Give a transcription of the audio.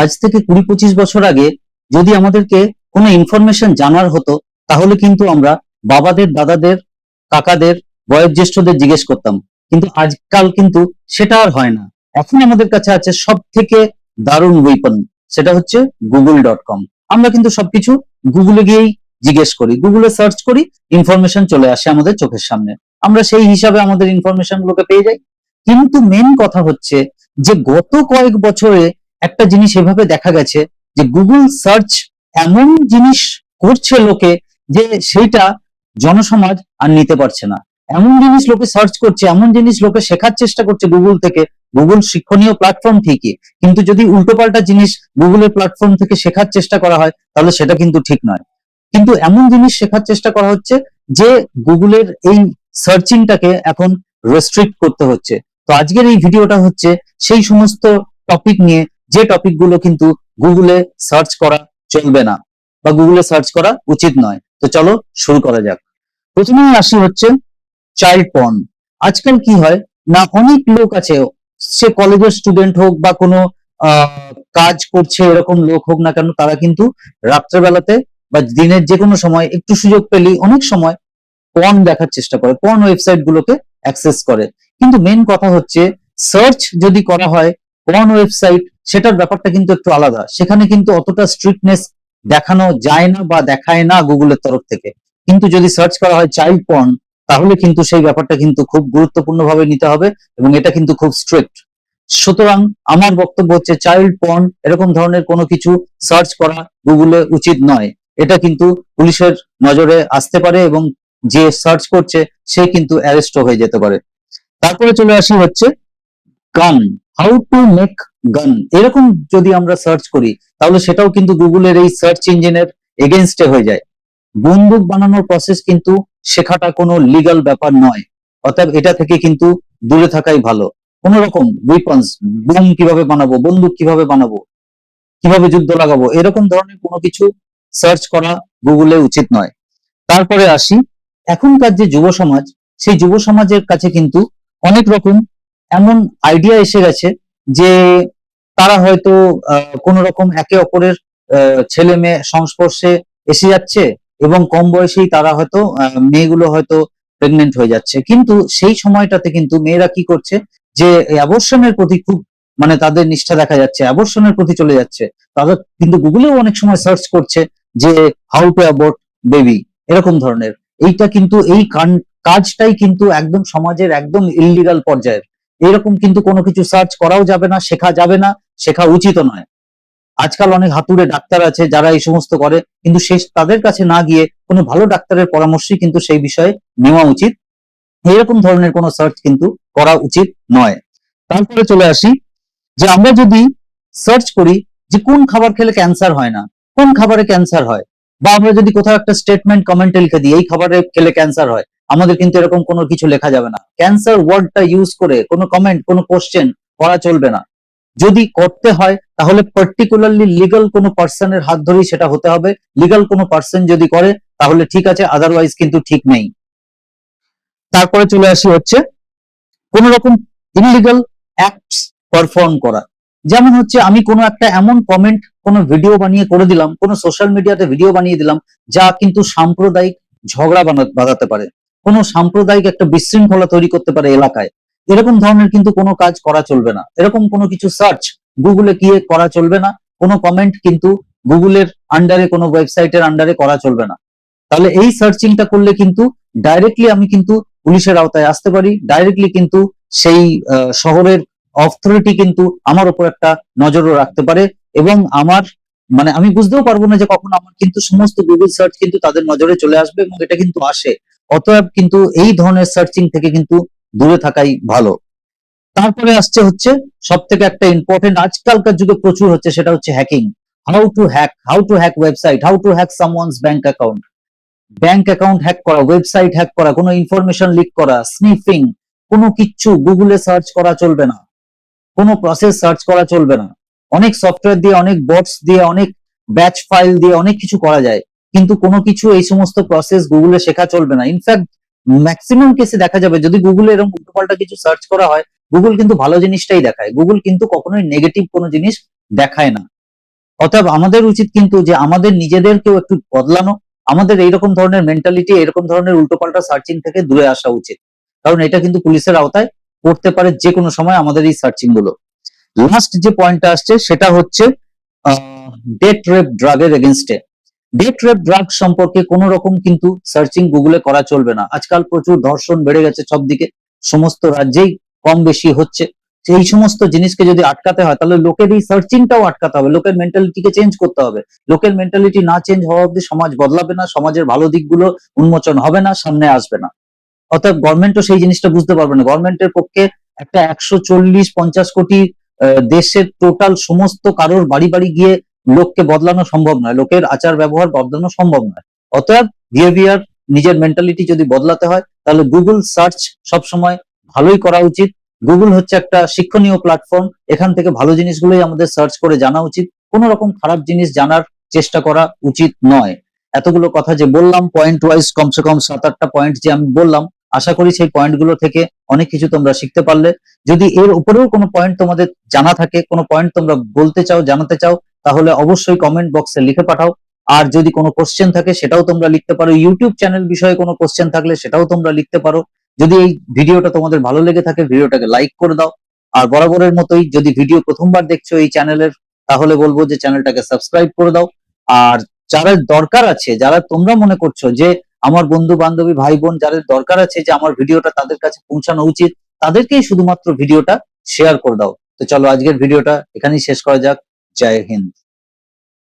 আজ থেকে কুড়ি পঁচিশ বছর আগে যদি আমাদেরকে কোনো ইনফরমেশন জানার হতো, তাহলে কিন্তু আমরা বাবাদের, দাদাদের, কাকাদের, বয়োজ্যেষ্ঠদের জিজ্ঞেস করতাম। কিন্তু আজকাল কিন্তু সেটা আর হয় না। এখন আমাদের কাছে আছে সব থেকে দারুণ ওয়েপন সেটা হচ্ছে গুগল ডট কম আমরা কিন্তু সবকিছু গুগলে গিয়েই জিজ্ঞেস করি গুগলে সার্চ করি ইনফরমেশন চলে আসে আমাদের চোখের সামনে। আমরা সেই হিসাবে আমাদের ইনফরমেশন গুলোকে পেয়ে যাই। কিন্তু মেন কথা হচ্ছে যে গত কয়েক বছরে একটা জিনিস এভাবে দেখা গেছে যে গুগল সার্চ এমন জিনিস করছে লোকে যে সেইটা জনসমাজ আর নিতে পারছে না। এমন জিনিস লোকে সার্চ করছে, এমন জিনিস লোকে শেখার চেষ্টা করছে গুগল থেকে। গুগল শিক্ষণীয় প্ল্যাটফর্ম ঠিকই, কিন্তু যদি উল্টোপাল্টা জিনিস গুগলের প্ল্যাটফর্ম থেকে শেখার চেষ্টা করা হয়, তাহলে সেটা কিন্তু ঠিক নয়। কিন্তু এমন জিনিস শেখার চেষ্টা করা হচ্ছে যে গুগলের এই সার্চিংটাকে এখন রেস্ট্রিক্ট করতে হচ্ছে। তো আজকের এই ভিডিওটা হচ্ছে সেই সমস্ত টপিক নিয়ে যে টপিকগুলো কিন্তু গুগলে সার্চ করা চলবে না বা গুগলে সার্চ করা উচিত নয়। তো চলো শুরু করা যাক। প্রথমেই আসি হচ্ছে চাইল্ড পর্ন আজকাল কি হয় না অনেক লোক আছে, সে কলেজের স্টুডেন্ট হোক বা কোনো কাজ করছে এরকম লোক হোক না কেন, তারা কিন্তু রাত্রেবেলাতে বা দিনের যে কোনো সময় একটু সুযোগ পেলেই অনেক সময় পর্ন দেখার চেষ্টা করে পর্ন ওয়েবসাইট গুলোকে অ্যাক্সেস করে। কিন্তু মেন কথা হচ্ছে সার্চ যদি করা হয় পর্ন ওয়েবসাইট সেটার ব্যাপারটা কিন্তু একটু আলাদা। সেখানে কিন্তু অতটা স্ট্রিক্টনেস দেখানো যায় না বা দেখায় না গুগলের তরফ থেকে। কিন্তু যদি সার্চ করা হয় চাইল্ড পর্ন তাহলে কিন্তু সেই ব্যাপারটা কিন্তু খুব গুরুত্বপূর্ণ ভাবে নিতে হবে এবং এটা কিন্তু খুব স্ট্রিক্ট সুতরাং আমার বক্তব্য হচ্ছে চাইল্ড পর্ন এরকম ধরনের কোনো কিছু সার্চ করা গুগলে উচিত নয়। এটা কিন্তু পুলিশের নজরে আসতে পারে এবং যে সার্চ করছে, সে কিন্তু অ্যারেস্ট হয়ে যেতে পারে। তারপরে চলে আসি হচ্ছে গান হাউ টু মেক গান এরকম যদি আমরা সার্চ করি, তাহলে সেটাও কিন্তু গুগলের এই সার্চ ইঞ্জিনের এগেনস্টে হয়ে যায়। বন্দুক বানানোর প্রসেস কিন্তু শেখাটা কোনো লিগাল ব্যাপার নয়। অর্থাৎ এটা থেকে কিন্তু দূরে থাকাই ভালো। কোন রকম উইপন্স বোম কীভাবে বানাবো, বন্দুক কীভাবে বানাবো, কীভাবে যুদ্ধ লাগাবো, এরকম ধরনের কোনো কিছু সার্চ করা গুগলে উচিত নয়। তারপরে আসি, এখনকার যে যুব সমাজ, সেই যুব সমাজের কাছে কিন্তু অনেক রকম এমন আইডিয়া এসে গেছে যে তারা হয়তো কোন রকম একে অপরের ছেলে মেয়ে সংস্পর্শে এসে যাচ্ছে এবং কম বয়সেই তারা হয়তো মেয়েগুলো হয়তো প্রেগনেন্ট হয়ে যাচ্ছে। কিন্তু সেই সময়টাতে কিন্তু মেয়েরা কি করছে যে অ্যাবর্শনের প্রতি খুব মানে তাদের নিষ্ঠা দেখা যাচ্ছে অ্যাবর্শনের প্রতি চলে যাচ্ছে। তাদের কিন্তু গুগলেও অনেক সময় সার্চ করছে যে হাউ টু অ্যাবর্ট বেবি এরকম ধরনের। এইটা কিন্তু, এই কাজটাই কিন্তু একদম সমাজের একদম ইললিগাল পর্যায়ের। এরকম কিন্তু কোনো কিছু সার্চ করাও যাবে না, শেখা যাবে না। শেখা উচিত নয়। আজকাল অনেক হাতুড়ে ডাক্তার আছে যারা এই সমস্ত করে, কিন্তু সে তাদের কাছে না গিয়ে কোনো ভালো ডাক্তারের পরামর্শই কিন্তু সেই বিষয়ে নেওয়া উচিত। এরকম ধরনের কোনো সার্চ কিন্তু করা উচিত নয়। তারপরে চলে আসি যে আমরা যদি সার্চ করি যে কোন খাবার খেলে ক্যান্সার হয় না, কোন খাবারে ক্যান্সার হয়, বা আমরা যদি কোথাও একটা স্টেটমেন্ট কমেন্টে লিখে দিই, এই খাবারে খেলে ক্যান্সার হয়, আমাদের কিন্তু এরকম কোনো কিছু লেখা যাবে না। ক্যান্সার ওয়ার্ডটা ইউজ করে কোনো কমেন্ট কোনো কোশ্চেন করা চলবে না। যদি করতে হয়, তাহলে পার্টিকুলারলি লিগাল কোনো পার্সনের হাত ধরেই সেটা হতে হবে। লিগাল কোনো পার্সন যদি করে, তাহলে ঠিক আছে আদারওয়াইজ কিন্তু ঠিক নেই। তারপরে চলে আসি হচ্ছে কোন রকম ইনলিগাল অ্যাক্টস পারফর্ম করা। যেমন হচ্ছে, আমি কোনো একটা এমন কমেন্ট কোনো ভিডিও বানিয়ে করে দিলাম, কোনো সোশ্যাল মিডিয়াতে ভিডিও বানিয়ে দিলাম, যা কিন্তু সাম্প্রদায়িক ঝগড়া বাঁধাতে পারে। কোনো সাম্প্রদায়িক একটা বিশৃঙ্খলা তৈরি করতে পারে এলাকায়। এরকম ধরনের কিন্তু কোনো কাজ করা চলবে না। এরকম কোনো কিছু সার্চ গুগলে গিয়ে করা চলবে না। কোনো কমেন্ট কিন্তু গুগলের আন্ডারে কোনো ওয়েবসাইটের আন্ডারে করা চলবে না। তাহলে এই সার্চিংটা করলে কিন্তু ডাইরেক্টলি আমি কিন্তু পুলিশের আওতায় আসতে পারি। ডাইরেক্টলি কিন্তু সেই শহরের অথরিটি কিন্তু আমার উপর একটা নজরও রাখতে পারে এবং আমার মানে আমি বুঝতেও পারব না যে কখন আমার কিন্তু সমস্ত গুগল সার্চ কিন্তু তাদের নজরে চলে আসবে এবং এটা কিন্তু আসে। অতএব কিন্তু এই ধরনের সার্চিং থেকে কিন্তু দূরে থাকাই ভালো। তারপরে আসছে হচ্ছে সব থেকে একটা ইম্পর্টেন্ট আজকালকার যুগে প্রচুর হচ্ছে, সেটা হচ্ছে hacking how to hack how to hack website how to hack someone's bank account bank account hack করা ওয়েবসাইট হ্যাক করা, কোনো ইনফরমেশন লিক করা স্নিফিং কোনো কিচ্ছু গুগলে সার্চ করা চলবে না। কোনো প্রসেস সার্চ করা চলবে না। অনেক সফটওয়্যার দিয়ে, অনেক বটস দিয়ে, অনেক ব্যাচ ফাইল দিয়ে অনেক কিছু করা যায়। কিন্তু কোনো কিছু এই সমস্ত প্রসেস গুগলে শেখা চলবে না। ইনফ্যাক্ট ম্যাক্সিমাম কেসে দেখা যাবে, যদি গুগলে এরকম উল্টোপাল্টা কিছু সার্চ করা হয় গুগল কিন্তু ভালো জিনিসটাই দেখায়। গুগল কিন্তু কখনোই নেগেটিভ কোনো জিনিস দেখায় না। অতএব আমাদের উচিত কিন্তু যে আমাদের নিজেদেরকেও একটু বদলানো, আমাদের এইরকম ধরনের মেন্টালিটি এরকম ধরনের উল্টোপাল্টা সার্চিং থেকে দূরে আসা উচিত। কারণ এটা কিন্তু পুলিশের আওতায় পড়তে পারে যে কোনো সময় আমাদের এই সার্চিংগুলো। লাস্ট যে পয়েন্টটা আসছে, সেটা হচ্ছে ডেট রেপ ড্রাগের এগেনস্টে ডেট রেপ ড্রাগ সম্পর্কে কোন রকম কিন্তু সার্চিং গুগলে করা চলবে না। আজকাল প্রচুর ধর্ষণ বেড়ে গেছে সব দিকে, সমস্ত রাজ্যেই কম বেশি হচ্ছে। এই সমস্ত জিনিসকে যদি আটকাতে হয়, তাহলে লোকের এই সার্চিংটাও আটকাতে হবে। লোকের মেন্টালিটিকে চেঞ্জ করতে হবে। লোকের মেন্টালিটি না চেঞ্জ হওয়া অব্দি সমাজ বদলাবে না, সমাজের ভালো দিকগুলো উন্মোচন হবে না, সামনে আসবে না। অতএব গভর্নমেন্টও সেই জিনিসটা বুঝতে পারবে না। গভর্নমেন্টের পক্ষে একটা একশো চল্লিশ পঞ্চাশ কোটি দেশের টোটাল সমস্ত কারোর বাড়ি বাড়ি গিয়ে লোককে বদলানো সম্ভব নয়, লোকের আচার ব্যবহার বদলানো সম্ভব নয়। অতএব বিহেভিয়ার নিজের মেন্টালিটি যদি বদলাতে হয়, তাহলে গুগল সার্চ সবসময় ভালোই করা উচিত। গুগল হচ্ছে একটা শিক্ষণীয় প্ল্যাটফর্ম এখান থেকে ভালো জিনিসগুলোই আমাদের সার্চ করে জানা উচিত। কোন রকম খারাপ জিনিস জানার চেষ্টা করা উচিত নয়। এতগুলো কথা যে বললাম পয়েন্ট ওয়াইজ কমসে কম সাত আটটা পয়েন্ট যে আমি বললাম, আশা করি সেই পয়েন্টগুলো থেকে অনেক কিছু তোমরা শিখতে পারলে। যদি এর উপরেও কোনো পয়েন্ট তোমাদের জানা থাকে, কোনো পয়েন্ট তোমরা বলতে চাও, জানাতে চাও তাহলে অবশ্যই কমেন্ট বক্সে লিখে পাঠাও। আর যদি কোনো কোশ্চেন থাকে, সেটাও তোমরা লিখতে পারো। ইউটিউব চ্যানেল বিষয়ে কোনো কোশ্চেন থাকলে সেটাও তোমরা লিখতে পারো। যদি এই ভিডিওটা তোমাদের ভালো লেগে থাকে, ভিডিওটাকে লাইক করে দাও। আর বরাবরের মতোই যদি ভিডিও প্রথমবার দেখছ এই চ্যানেলের তাহলে বলব যে চ্যানেলটাকে সাবস্ক্রাইব করে দাও। আর যারা দরকার আছে, যারা তোমরা মনে করছ যে আমার বন্ধু বান্ধবী, ভাই বোন যাদের দরকার আছে যে আমার ভিডিওটা তাদের কাছে পৌঁছানো উচিত, তাদেরকেই শুধুমাত্র ভিডিওটা শেয়ার করে দাও। তো চলো আজকের ভিডিওটা এখানেই শেষ করা যাক। জয় হিন্দ।